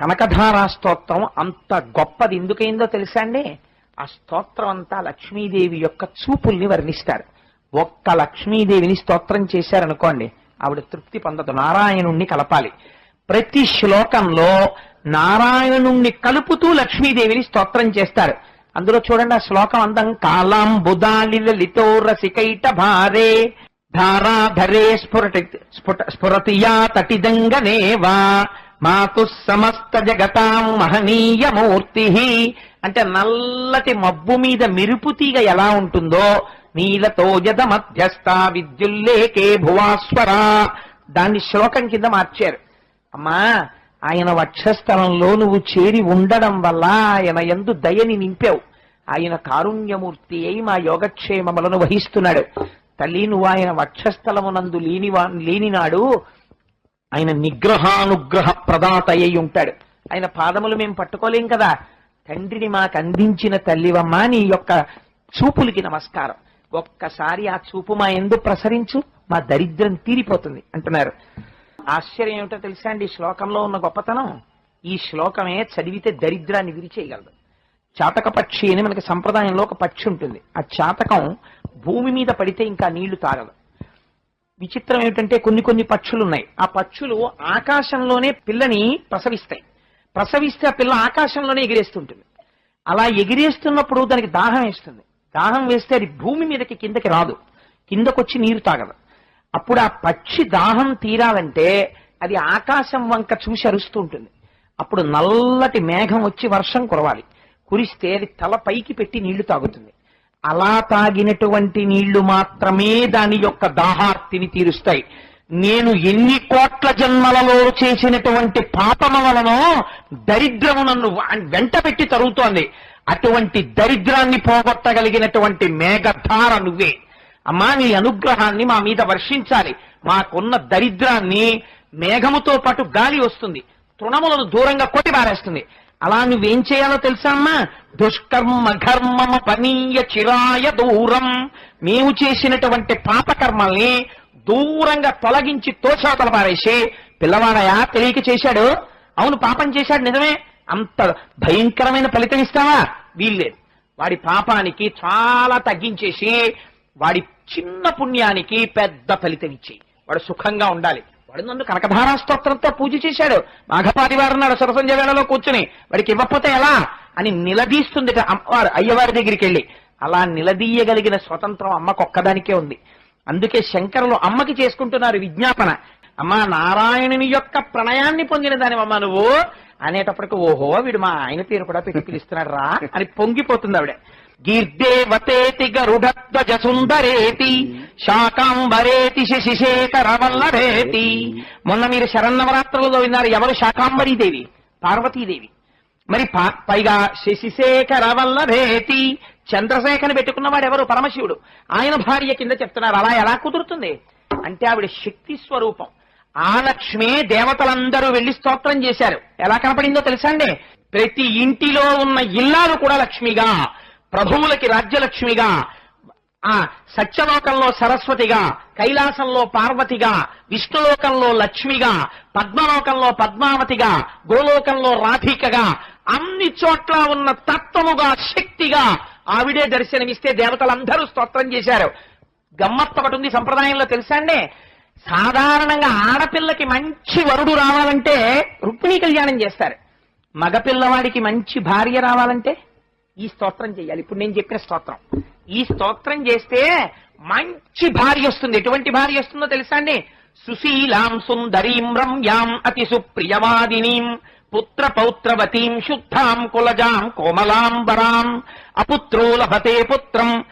కనకధారా స్తోత్రం అంత గొప్పది ఎందుకైందో తెలుసా అండి? ఆ స్తోత్రం అంతా లక్ష్మీదేవి యొక్క చూపుల్ని వర్ణిస్తారు. ఒక్క లక్ష్మీదేవిని స్తోత్రం చేశారనుకోండి ఆవిడ తృప్తి పొందదు. నారాయణుణ్ణి కలపాలి. ప్రతి శ్లోకంలో నారాయణుణ్ణి కలుపుతూ లక్ష్మీదేవిని స్తోత్రం చేస్తారు. అందులో చూడండి ఆ శ్లోకం అందం కాలాం బుధాలి రసికైట భారే ధారాధరే స్ఫురటి స్ఫుట స్ఫురతియా తటిదంగనేవా మాకు సమస్త జగతాం మహనీయ మూర్తి. అంటే నల్లటి మబ్బు మీద మెరుపు తీగ ఎలా ఉంటుందో నీలతో జద మధ్యస్థ విద్యుల్లేకే భువాస్వరా. దాన్ని శ్లోకం కింద మార్చారు. అమ్మా ఆయన వక్షస్థలంలో నువ్వు చేరి ఉండడం వల్ల ఆయన ఎందు దయని నింపావు. ఆయన కారుణ్యమూర్తి అయి మా యోగక్షేమములను వహిస్తున్నాడు. తల్లి నువ్వు ఆయన వక్షస్థలమునందు లేనివా లేనినాడు ఆయన నిగ్రహానుగ్రహ ప్రదాత అయి ఉంటాడు. ఆయన పాదములు మేము పట్టుకోలేం కదా. తండ్రిని మాకు అందించిన తల్లివమ్మ నీ యొక్క చూపులకి నమస్కారం. ఒక్కసారి ఆ చూపు మా ఎందు ప్రసరించు మా దరిద్రం తీరిపోతుంది అంటున్నారు. ఆశ్చర్యం ఏమిటో తెలుసా అండి? ఈ శ్లోకంలో ఉన్న గొప్పతనం ఈ శ్లోకమే చదివితే దరిద్రాన్ని విరిచేయగలదు. చాతక పక్షి అని మనకి సంప్రదాయంలో ఒక పక్షి ఉంటుంది. ఆ చాతకం భూమి మీద పడితే ఇంకా నీళ్ళు తాగదు. విచిత్రం ఏమిటంటే కొన్ని కొన్ని పక్షులు ఉన్నాయి ఆ పక్షులు ఆకాశంలోనే పిల్లని ప్రసవిస్తాయి. ప్రసవిస్తే ఆ పిల్ల ఆకాశంలోనే ఎగిరేస్తుంటుంది. అలా ఎగిరేస్తున్నప్పుడు దానికి దాహం వేస్తుంది. దాహం వేస్తే అది భూమి మీదకి కిందకి రాదు. కిందకొచ్చి నీరు తాగదు. అప్పుడు ఆ పక్షి దాహం తీరాలంటే అది ఆకాశం వంక చూసి అరుస్తూ ఉంటుంది అప్పుడు నల్లటి మేఘం వచ్చి వర్షం కురవాలి. కురిస్తే అది తల పైకి పెట్టి నీళ్ళు తాగుతుంది. అలా తాగినటువంటి నీళ్ళు మాత్రమే దాని యొక్క దాహార్తిని తీరుస్తాయి. నేను ఎన్ని కోట్ల జన్మలలో చేసినటువంటి పాపమ వలనో దరిద్రము నన్ను వెంట పెట్టి తరుగుతోంది. అటువంటి దరిద్రాన్ని పోగొట్టగలిగినటువంటి మేఘధార నువ్వే. అమ్మా నీ అనుగ్రహాన్ని మా మీద వర్షించాలి. మాకున్న దరిద్రాన్ని మేఘముతో పాటు గాలి వస్తుంది. తృణములను దూరంగా కొట్టి పారేస్తుంది. అలా నువ్వేం చేయాలో తెలుసా అమ్మా? దుష్కర్మ ఘర్మము పనీయ చిరాయ దూరం. మేము చేసినటువంటి పాపకర్మల్ని దూరంగా తొలగించి తోచాతల పారేసి పిల్లవాడయా తెలియక చేశాడు? అవును పాపం చేశాడు నిజమే. అంత భయంకరమైన ఫలితం ఇస్తావా? వీల్లేదు. వాడి పాపానికి చాలా తగ్గించేసి వాడి చిన్న పుణ్యానికి పెద్ద ఫలితం ఇచ్చి వాడు సుఖంగా ఉండాలి. వాడు నన్ను కనకధారా స్తోత్రంతో పూజ చేశాడు. మాఘపాటి వారు నాడు సరసంజ వేళలో కూర్చుని వాడికి ఇవ్వకపోతే ఎలా? అని నిలదీస్తుంది అమ్మవారు అయ్యవారి దగ్గరికి వెళ్ళి. అలా నిలదీయగలిగిన స్వతంత్రం అమ్మకొక్కదానికే ఉంది. అందుకే శంకరులు అమ్మకి చేసుకుంటున్నారు విజ్ఞాపన. అమ్మా నారాయణుని యొక్క ప్రణయాన్ని పొందిన దానివమ్మ నువ్వు. అనేటప్పటికి ఓహో వీడు మా ఆయన పేరు కూడా పెట్టి పిలుస్తున్నాడు రా అని పొంగిపోతుంది ఆవిడ. గీర్దేవతేతి గరుడధ్వజ సుందరేతి శాకాంబరేతి శశిశేఖర వల్లభేతి మొన్న మీరు శరన్నవరాత్రులలో విన్నారు ఎవరు శాకాంబరీదేవి? పార్వతీదేవి. మరి పా- పైగా శశిశేఖర వల్లభేతి చంద్రశేఖర్ పెట్టుకున్నవాడు ఎవరు? పరమశివుడు. ఆయన భార్య కింద చెప్తున్నారు అలా ఎలా కుదురుతుంది? అంటే ఆవిడ శక్తి స్వరూపం. ఆ లక్ష్మే దేవతలందరూ వెళ్ళి స్తోత్రం చేశారు. ఎలా కనపడిందో తెలుసా అండి? ప్రతి ఇంటిలో ఉన్న ఇల్లాలు కూడా లక్ష్మిగా ప్రభువులకి రాజ్యలక్ష్మిగా ఆ సత్యలోకంలో సరస్వతిగా కైలాసంలో పార్వతిగా విష్ణులోకంలో లక్ష్మిగా పద్మలోకంలో పద్మావతిగా గోలోకంలో రాధికగా అన్ని చోట్ల ఉన్న తత్వముగా శక్తిగా ఆవిడే దర్శనమిస్తే దేవతలందరూ స్తోత్రం చేశారు. గమ్మత్తు ఒకటి ఉంది సంప్రదాయంలో తెలుసా అండి? సాధారణంగా ఆడపిల్లకి మంచి వరుడు రావాలంటే రుక్మిణీ కళ్యాణం చేస్తారు. మగపిల్లవాడికి మంచి భార్య రావాలంటే ఈ స్తోత్రం చేయాలి. ఇప్పుడు నేను చెప్పిన స్తోత్రం. ఈ స్తోత్రం చేస్తే మంచి భార్య వస్తుంది. ఎటువంటి భార్య వస్తుందో తెలుసా అండి? సుశీలాం సుందరీం రమ్యాం అతి సుప్రియవాదినీం పుత్ర పౌత్రవతీం శుద్ధాం కులజాం కోమలాంబరాం అపుత్రో లభతే పుత్రం.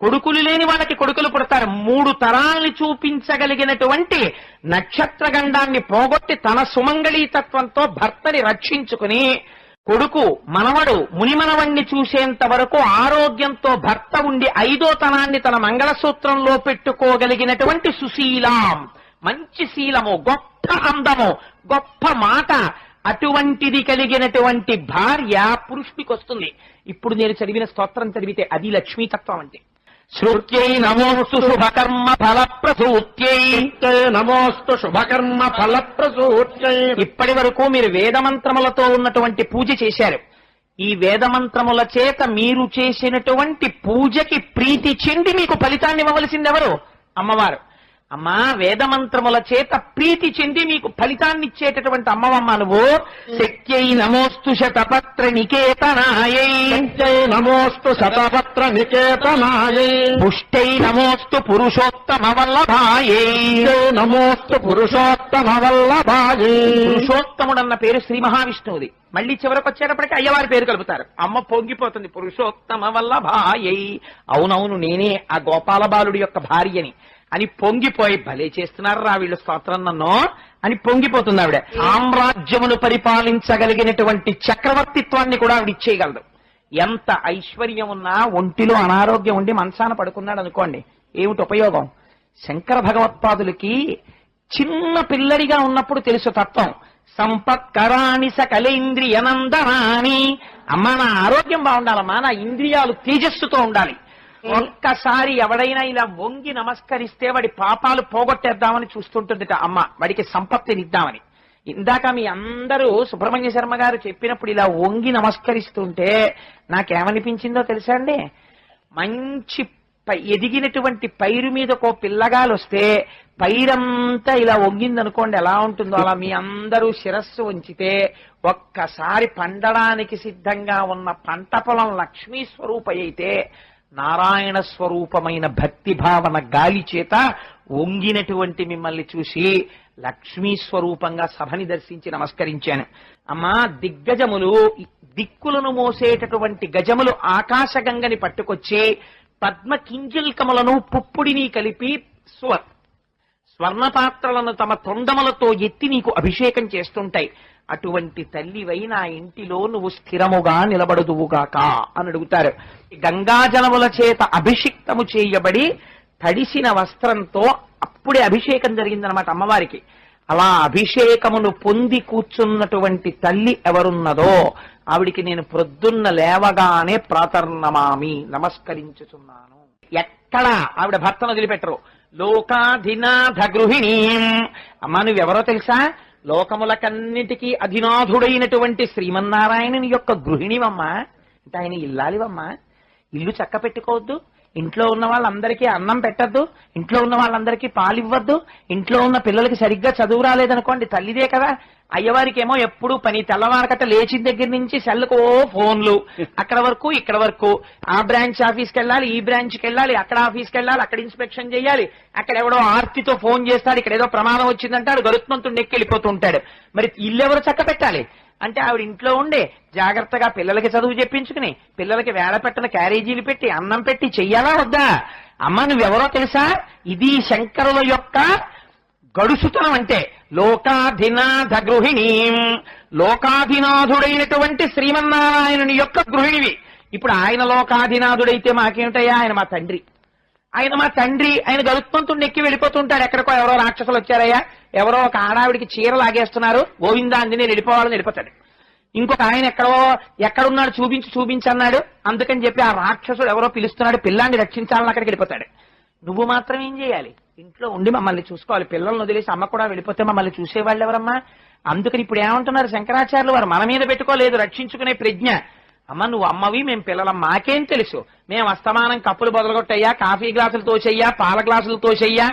కొడుకులు లేని వాళ్ళకి కొడుకులు పుడతారు. మూడు తరాల్ని చూపించగలిగినటువంటి నక్షత్ర గండాన్ని పోగొట్టి తన సుమంగళీతత్వంతో భర్తని రక్షించుకుని కొడుకు మనవడు మునిమనవణ్ణి చూసేంత వరకు ఆరోగ్యంతో భర్త ఉండి ఐదో తనాన్ని తన మంగళసూత్రంలో పెట్టుకోగలిగినటువంటి సుశీలాం. మంచి శీలము గొప్ప అందము గొప్ప మాట. అటువంటిది కలిగినటువంటి భార్య పురుషుడికి వస్తుంది. ఇప్పుడు నేను చదివిన స్తోత్రం చదివితే అది లక్ష్మీతత్వం అంటే. నమోస్తు శుభకర్మ ఫలప్రసూత్యై నమోస్తు శుభకర్మ ఫలప్రసూత్యై ఇప్పటి వరకు మీరు వేదమంత్రములతో ఉన్నటువంటి పూజ చేశారు. ఈ వేదమంత్రముల చేత మీరు చేసినటువంటి పూజకి ప్రీతి చెంది మీకు ఫలితాన్ని ఇవ్వవలసింది ఎవరు అమ్మవారు. అమ్మా వేదమంత్రముల చేత ప్రీతి చెంది మీకు ఫలితాన్ని ఇచ్చేటటువంటి అమ్మవమ్మ నువ్వు. శక్త్యై నమోస్తు శతపత్ర నికేతనాయై. నమోస్తు శతపత్ర నికేతనాయై. పుష్టై నమోస్తు పురుషోత్తమ వల్లభాయై నమోస్తు పురుషోత్తమ వల్లభాయై పురుషోత్తముడన్న పేరు శ్రీ మహావిష్ణువుది. మళ్ళీ చివరకు వచ్చేటప్పటికి అయ్యవారి పేరు కలుపుతారు. అమ్మ పొంగిపోతుంది. పురుషోత్తమ వల్ల భాయై అవునవును నేనే ఆ గోపాల బాలుడి యొక్క భార్యని. అని పొంగిపోయి భలే చేస్తున్నారా వీళ్ళు స్తోత్రం నన్ను అని పొంగిపోతుంది ఆవిడ. సామ్రాజ్యమును పరిపాలించగలిగినటువంటి చక్రవర్తిత్వాన్ని కూడా ఆవిడ ఇచ్చేయగలదు. ఎంత ఐశ్వర్యం ఉన్నా ఒంటిలో అనారోగ్యం ఉండి మనసాన పడుకున్నాడు అనుకోండి. ఏమిటి ఉపయోగం? శంకర భగవత్పాదులకి చిన్న పిల్లడిగా ఉన్నప్పుడు తెలుసు తత్వం. సంపత్కరాణి సకలేంద్రియనందనాని అమ్మా నా ఆరోగ్యం బాగుండాలమ్మా నా ఇంద్రియాలు తేజస్సుతో ఉండాలి. ఒక్కసారి ఎవడైనా ఇలా వంగి నమస్కరిస్తే వాడి పాపాలు పోగొట్టేద్దామని చూస్తుంటుందిట అమ్మ. వాడికి సంపత్తినిద్దామని ఇందాక మీ అందరూ సుబ్రహ్మణ్య శర్మ గారు చెప్పినప్పుడు ఇలా వంగి నమస్కరిస్తుంటే నాకేమనిపించిందో తెలుసా అండి? మంచి పై- ఎదిగినటువంటి పైరు మీదకో పిల్లగాలు వస్తే పైరంతా ఇలా వంగిందనుకోండి ఎలా ఉంటుందో? అలా మీ అందరూ శిరస్సు ఉంచితే ఒక్కసారి పండడానికి సిద్ధంగా ఉన్న పంట పొలం లక్ష్మీ స్వరూప అయితే నారాయణ స్వరూపమైన భక్తి భావన గాలి చేత వంగినటువంటి మిమ్మల్ని చూసి లక్ష్మీ స్వరూపంగా సభని దర్శించి నమస్కరించాను. అమ్మా దిగ్గజములు దిక్కులను మోసేటటువంటి గజములు ఆకాశగంగని పట్టుకొచ్చి పద్మ కింజల్కములను పుప్పుడిని కలిపి స్వ స్వర్ణపాత్రలను తమ తొండములతో ఎత్తి నీకు అభిషేకం చేస్తుంటాయి. అటువంటి తల్లివై నా ఇంటిలో నువ్వు స్థిరముగా నిలబడుదువుగాక అని అడుగుతారు. గంగాజలముల చేత అభిషిక్తము చేయబడి తడిసిన వస్త్రంతో అప్పుడే అభిషేకం జరిగిందనమాట అమ్మవారికి. అలా అభిషేకమును పొంది కూర్చున్నటువంటి తల్లి ఎవరున్నదో ఆవిడికి నేను ప్రొద్దున్న లేవగానే ప్రాతర్నమామి నమస్కరించుచున్నాను. ఎక్కడ ఆవిడ భర్తను వదిలిపెట్టరు. లోకాధినాథ గృహిణీ అమ్మా నువ్వెవరో తెలుసా? లోకములకన్నిటికీ అధినాథుడైనటువంటి శ్రీమన్నారాయణుని యొక్క గృహిణివమ్మా. అంటే ఆయన ఇల్లాలివమ్మా. ఇల్లు చక్క పెట్టుకోవద్దు ఇంట్లో ఉన్న వాళ్ళందరికీ అన్నం పెట్టద్దు ఇంట్లో ఉన్న వాళ్ళందరికీ పాలు ఇవ్వద్దు ఇంట్లో ఉన్న పిల్లలకి సరిగ్గా చదువు రాలేదనుకోండి తల్లిదే కదా. అయ్యవారికి ఏమో ఎప్పుడు పని తెల్లవారకట లేచిన దగ్గర నుంచి సెల్లుకో ఫోన్లు అక్కడ వరకు ఇక్కడ వరకు. ఆ బ్రాంచ్ ఆఫీస్కి వెళ్ళాలి ఈ బ్రాంచ్కి వెళ్ళాలి అక్కడ ఆఫీస్కి వెళ్ళాలి అక్కడ ఇన్స్పెక్షన్ చేయాలి. అక్కడ ఎవడో ఆర్తితో ఫోన్ చేస్తాడు ఇక్కడ ఏదో ప్రమాదం వచ్చిందంటాడు గరుత్మంతుడు నెక్కి వెళ్ళిపోతూ ఉంటాడు మరి ఇల్లు ఎవరు చక్క పెట్టాలి? అంటే ఆవిడ ఇంట్లో ఉండే జాగ్రత్తగా పిల్లలకి చదువు చెప్పించుకుని పిల్లలకి వేళ పెట్టిన క్యారేజీలు పెట్టి అన్నం పెట్టి చెయ్యాలా వద్దా? అమ్మ నువ్వెవరో తెలుసా? ఇది శంకరుల యొక్క గడుసుతనం అంటే లోకాధినాథ గృహిణి. లోకాధినాథుడైనటువంటి శ్రీమన్నారాయణుని యొక్క గృహిణివి. ఇప్పుడు ఆయన లోకాధినాథుడైతే మాకేమిటయ్యా? ఆయన మా తండ్రి. ఆయన మా తండ్రి ఆయన గరుత్మంతుడిని ఎక్కి వెళ్ళిపోతుంటాడు ఎక్కడికో ఎవరో రాక్షసులు వచ్చారయ్యా. ఎవరో ఒక ఆడావిడికి చీర లాగేస్తున్నారు. గోవిందా నేను వెళ్ళిపోవాలని వెళ్ళిపోతాడు. ఇంకొక ఆయన ఎక్కడో ఎక్కడున్నాడు చూపించి చూపించి అన్నాడు. అందుకని చెప్పి ఆ రాక్షసుడు ఎవరో పిలుస్తున్నాడు. పిల్లాన్ని రక్షించాలని అక్కడికి వెళ్ళిపోతాడు. నువ్వు మాత్రం ఏం చేయాలి? ఇంట్లో ఉండి మమ్మల్ని చూసుకోవాలి. పిల్లల్ని వదిలేసి అమ్మ కూడా వెళ్ళిపోతే మమ్మల్ని చూసేవాళ్ళు ఎవరమ్మా అందుకని ఇప్పుడు ఏమంటున్నారు శంకరాచార్యులు వారు? మన మీద పెట్టుకోలేదు. రక్షించుకునే ప్రజ్ఞ. అమ్మ నువ్వు అమ్మవి మేము పిల్లలం. మాకేం తెలుసు? మేము అస్తమానం కప్పులు బొదలగొట్టయ్యా కాఫీ గ్లాసులు తోచెయ్యా పాల గ్లాసులు తోచెయ్యా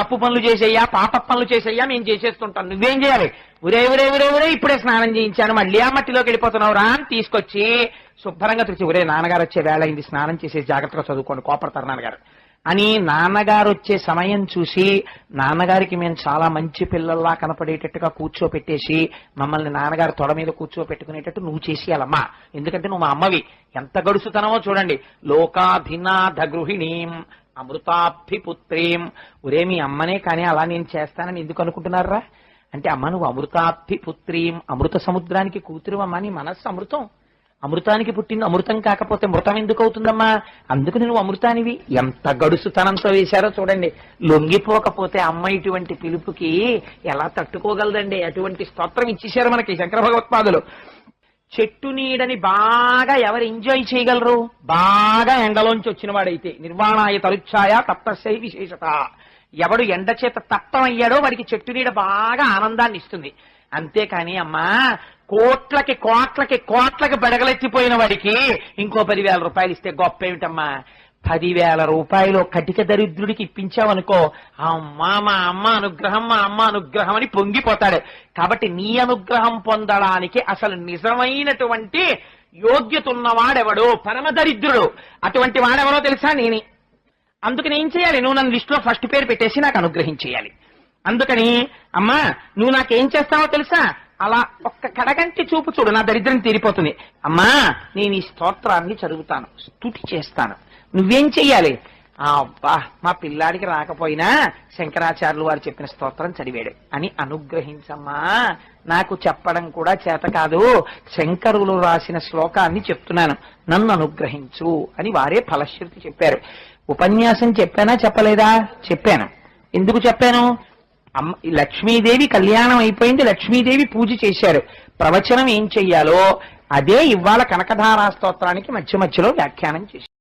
తప్పు పనులు చేసేయ్యా పాప పనులు చేసేయ్యా మేము చేసేస్తుంటాం. నువ్వేం చేయాలి? ఉరే ఉరే ఉరే ఉరే ఇప్పుడే స్నానం చేయించాను. మళ్ళీ ఆ మట్టిలోకి వెళ్ళిపోతున్నావు. రా అని తీసుకొచ్చి శుభ్రంగా తెచ్చి ఉరే నాన్నగారు వచ్చే వేళ అయింది. స్నానం చేసే జాగ్రత్తగా చదువుకోండి. కోపడతారు నాన్నగారు. అని నాన్నగారు వచ్చే సమయం చూసి నాన్నగారికి మేము చాలా మంచి పిల్లల్లా కనపడేటట్టుగా కూర్చోపెట్టేసి మమ్మల్ని నాన్నగారు తొడ మీద కూర్చోపెట్టుకునేటట్టు నువ్వు చేసేయాలమ్మా. ఎందుకంటే నువ్వు మా అమ్మవి. ఎంత గడుసుతనమో చూడండి. లోకాధినాథ గృహిణీం అమృతాభిపుత్రీం. ఒరే మీ అమ్మనే కానీ అలా నేను చేస్తానని ఎందుకు అనుకుంటున్నారా? అంటే అమ్మ నువ్వు అమృతాభిపుత్రీం అమృత సముద్రానికి కూతురు అమ్మ నీ మనస్సు అమృతం. అమృతానికి పుట్టింది అమృతం కాకపోతే మృతం ఎందుకు అవుతుందమ్మా? అందుకు నువ్వు అమృతానివి. ఎంత గడుసుతనంతో వేశారో చూడండి. లొంగిపోకపోతే అమ్మ ఇటువంటి పిలుపుకి ఎలా తట్టుకోగలదండి? అటువంటి స్తోత్రం ఇచ్చేశారు మనకి శంకర భగవత్పాదులు. చెట్టు నీడని బాగా ఎవరు ఎంజాయ్ చేయగలరు? బాగా ఎండలోంచి వచ్చిన వాడైతే నిర్వాణాయ తరుచ్ఛాయ తప్తశై విశేషత. ఎవడు ఎండ చేత తప్తమయ్యాడో వాడికి చెట్టు నీడ బాగా ఆనందాన్ని ఇస్తుంది. అంతేకాని అమ్మా కోట్లకి కోట్లకి కోట్లకి బెడగలెత్తిపోయిన వాడికి ఇంకో పదివేల రూపాయలు ఇస్తే గొప్ప ఏమిటమ్మా? పదివేల రూపాయలు కటిక దరిద్రుడికి ఇప్పించావనుకో అమ్మా మా అమ్మ అనుగ్రహం మా అమ్మ అనుగ్రహం అని పొంగిపోతాడు. కాబట్టి నీ అనుగ్రహం పొందడానికి అసలు నిజమైనటువంటి యోగ్యత ఉన్నవాడెవడు? పరమ దరిద్రుడు. అటువంటి వాడెవరో తెలుసా నేనే? అందుకు నేను చేయాలి? నువ్వు నన్ను లిస్టులో ఫస్ట్ పేరు పెట్టేసి నాకు అనుగ్రహించేయాలి. అందుకని అమ్మా నువ్వు నాకేం చేస్తావో తెలుసా? అలా ఒక్క కడగంటి చూపు చూడు నా దరిద్రం తీరిపోతుంది. అమ్మా నేను ఈ స్తోత్రాన్ని చదువుతాను స్తుతి చేస్తాను. నువ్వేం చెయ్యాలి? ఆ, అబ్బా మా పిల్లాడికి రాకపోయినా శంకరాచార్యులు వారు చెప్పిన స్తోత్రం చదివాడు. అని అనుగ్రహించమ్మా. నాకు చెప్పడం కూడా చేత కాదు. శంకరులు రాసిన శ్లోకాన్ని చెప్తున్నాను. నన్ను అనుగ్రహించు అని వారే ఫలశ్రుతి చెప్పారు. ఉపన్యాసం చెప్పానా చెప్పలేదా? చెప్పాను. ఎందుకు చెప్పాను? అమ్మ లక్ష్మీదేవి కళ్యాణం అయిపోయింది లక్ష్మీదేవి పూజ చేశారు. ప్రవచనం ఏం చెయ్యాలో అదే ఇవాళ కనకధారా స్తోత్రానికి మధ్య మధ్యలో వ్యాఖ్యానం చేశారు.